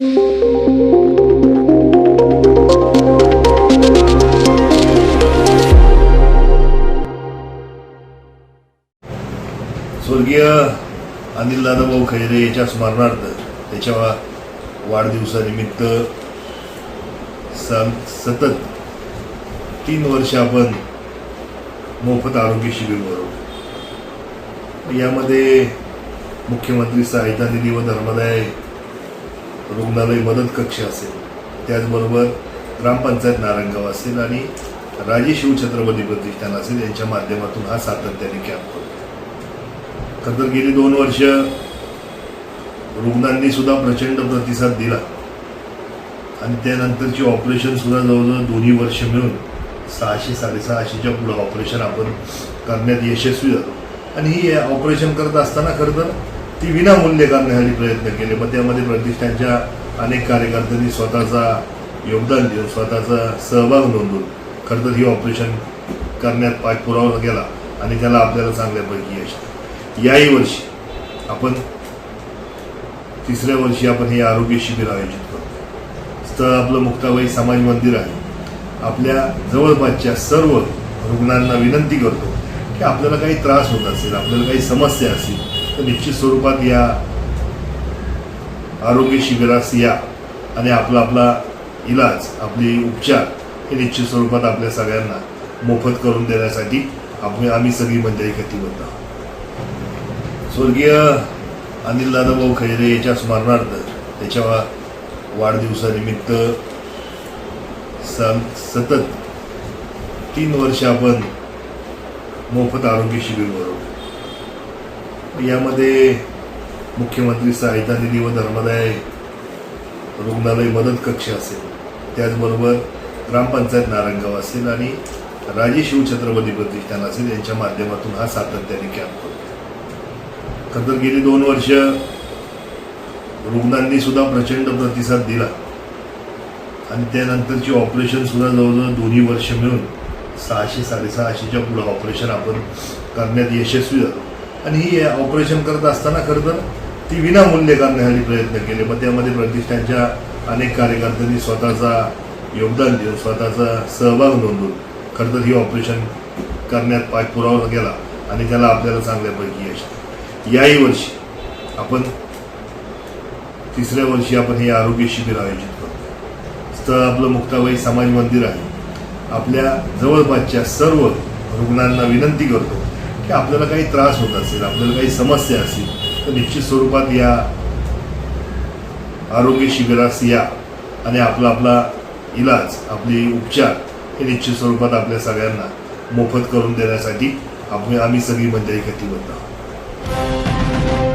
स्वर्गीय अनिल दादाभाऊ खैरे याच्या स्मरणार्थ त्याच्या वाढदिवसानिमित्त सतत तीन वर्ष आपण मोफत आरोग्य शिबिर भरवलं यामध्ये मुख्यमंत्री सहायता निधी व धर्मदाय रुग्णालय मदत कक्ष असेल. त्याचबरोबर ग्रामपंचायत नारायणगाव असेल आणि राजे शिवछत्रपती प्रतिष्ठान असेल यांच्या माध्यमातून हा सातत्याने कॅम्प होतो खरं तर गेली दोन वर्ष रुग्णांनी सुद्धा प्रचंड प्रतिसाद दिला. आणि त्यानंतरची ऑपरेशन सुद्धा जवळजवळ दोन्ही वर्ष मिळून सहाशे साडेसहाशेच्या पुढं ऑपरेशन आपण करण्यात यशस्वी झालो. आणि ही ऑपरेशन करत असताना खरं तर ती विनामूल्य करण्यासाठी प्रयत्न केले. मग त्यामध्ये प्रतिष्ठानच्या अनेक कार्यकर्त्यांनी स्वतःचा योगदान देऊन स्वतःचा सहभाग नोंदवून. खरं तर ही ऑपरेशन करण्यात पाठपुरावा केला आणि त्याला आपल्याला चांगल्यापैकी यश याही वर्षी आपण तिसऱ्या वर्षी आपण हे आरोग्य शिबिर आयोजित करतो स्थळ आपलं मुक्ताबाई समाज मंदिर आहे. आपल्या जवळपासच्या सर्व रुग्णांना विनंती करतो की आपल्याला काही त्रास होत असेल आपल्याला काही समस्या असेल तर निश्चित स्वरूपात या आरोग्य शिबिरास या आणि आपला आपला इलाज आपले उपचार हे निश्चित स्वरूपात आपल्या सगळ्यांना मोफत करून देण्यासाठी आपण आम्ही सगळी मंडळी कटिबद्ध आहोत. स्वर्गीय अनिल दादाभाऊ खैरे याच्या स्मरणार्थ त्याच्या वाढदिवसानिमित्त स- सतत तीन वर्ष आपण मोफत आरोग्य शिबिर भरवतो. यामध्ये मुख्यमंत्री सहायता निधी व धर्मदाय रुग्णालय मदत कक्ष असेल. त्याचबरोबर ग्रामपंचायत नारायणगाव असेल आणि राजे शिवछत्रपती प्रतिष्ठान असेल यांच्या माध्यमातून हा सातत्याने कॅम्प होतो खरं तर गेली दोन वर्ष रुग्णांनी सुद्धा प्रचंड प्रतिसाद दिला. आणि त्यानंतरची ऑपरेशन सुद्धा जवळजवळ दोन्ही वर्ष मिळून सहाशे साडेसहाशेच्या पुढं ऑपरेशन आपण करण्यात यशस्वी झालो. आणि ही ऑपरेशन करत असताना खरं तर ती विनामूल्य करण्यासाठी प्रयत्न केले. मग त्यामध्ये प्रतिष्ठानच्या अनेक कार्यकर्त्यांनी स्वतःचा योगदान देऊन स्वतःचा सहभाग नोंदवून. खरं तर ही ऑपरेशन करण्यात पाठपुरावा केला आणि त्याला आपल्याला चांगल्यापैकी यश याही वर्षी आपण तिसऱ्या वर्षी आपण हे आरोग्य शिबिर आयोजित करतो. स्थळ आपलं मुक्ताबाई समाज मंदिर आहे. आपल्या जवळपासच्या सर्व रुग्णांना विनंती करतो की आपल्याला काही त्रास होत असेल आपल्याला काही समस्या असेल तर निश्चित स्वरूपात या आरोग्य शिबिरास या आणि आपला आपला इलाज आपले उपचार हे निश्चित स्वरूपात आपल्या सगळ्यांना मोफत करून देण्यासाठी आपण आम्ही सगळी मंडळी कटिबद्ध आहोत.